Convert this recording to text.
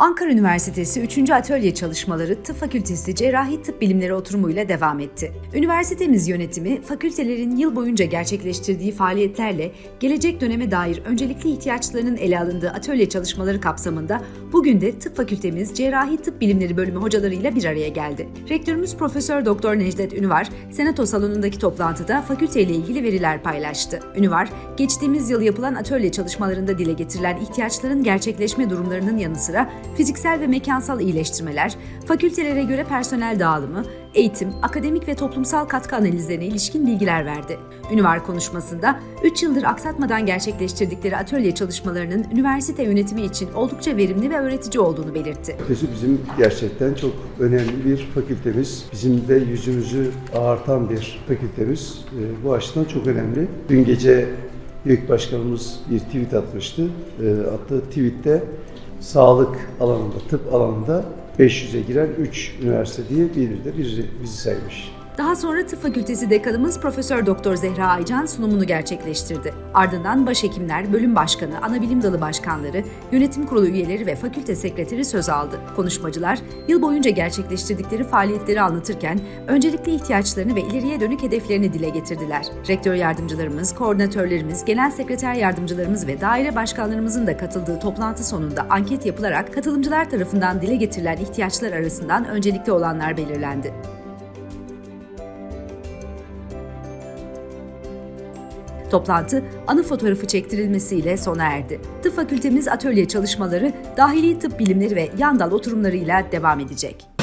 Ankara Üniversitesi 3. Atölye Çalışmaları Tıp Fakültesi Cerrahi Tıp Bilimleri oturumuyla devam etti. Üniversitemiz yönetimi, fakültelerin yıl boyunca gerçekleştirdiği faaliyetlerle gelecek döneme dair öncelikli ihtiyaçlarının ele alındığı atölye çalışmaları kapsamında bugün de Tıp Fakültemiz Cerrahi Tıp Bilimleri Bölümü hocalarıyla bir araya geldi. Rektörümüz Profesör Doktor Necdet Ünüvar, Senato salonundaki toplantıda fakülteyle ilgili veriler paylaştı. Ünüvar, geçtiğimiz yıl yapılan atölye çalışmalarında dile getirilen ihtiyaçların gerçekleşme durumlarının yanı sıra fiziksel ve mekansal iyileştirmeler, fakültelere göre personel dağılımı, eğitim, akademik ve toplumsal katkı analizlerine ilişkin bilgiler verdi. Ünüvar konuşmasında 3 yıldır aksatmadan gerçekleştirdikleri atölye çalışmalarının üniversite yönetimi için oldukça verimli ve öğretici olduğunu belirtti. Fakültesi bizim gerçekten çok önemli bir fakültemiz. Bizim de yüzümüzü ağartan bir fakültemiz. Ee, Bu açıdan çok önemli. Dün gece Büyük Başkanımız bir tweet atmıştı. Ee, Attığı tweette sağlık alanında, tıp alanında 500'e giren 3 üniversite diye bir de bizi, bizi saymış. Daha sonra Tıp Fakültesi Dekanımız Profesör Doktor Zehra Aycan sunumunu gerçekleştirdi. Ardından başhekimler, bölüm başkanı, anabilim dalı başkanları, yönetim kurulu üyeleri ve fakülte sekreteri söz aldı. Konuşmacılar yıl boyunca gerçekleştirdikleri faaliyetleri anlatırken öncelikli ihtiyaçlarını ve ileriye dönük hedeflerini dile getirdiler. Rektör yardımcılarımız, koordinatörlerimiz, genel sekreter yardımcılarımız ve daire başkanlarımızın da katıldığı toplantı sonunda anket yapılarak katılımcılar tarafından dile getirilen ihtiyaçlar arasından öncelikli olanlar belirlendi. Toplantı anı fotoğrafı çektirilmesiyle sona erdi. Tıp fakültemiz atölye çalışmaları, dahili tıp bilimleri ve yan dal oturumlarıyla devam edecek.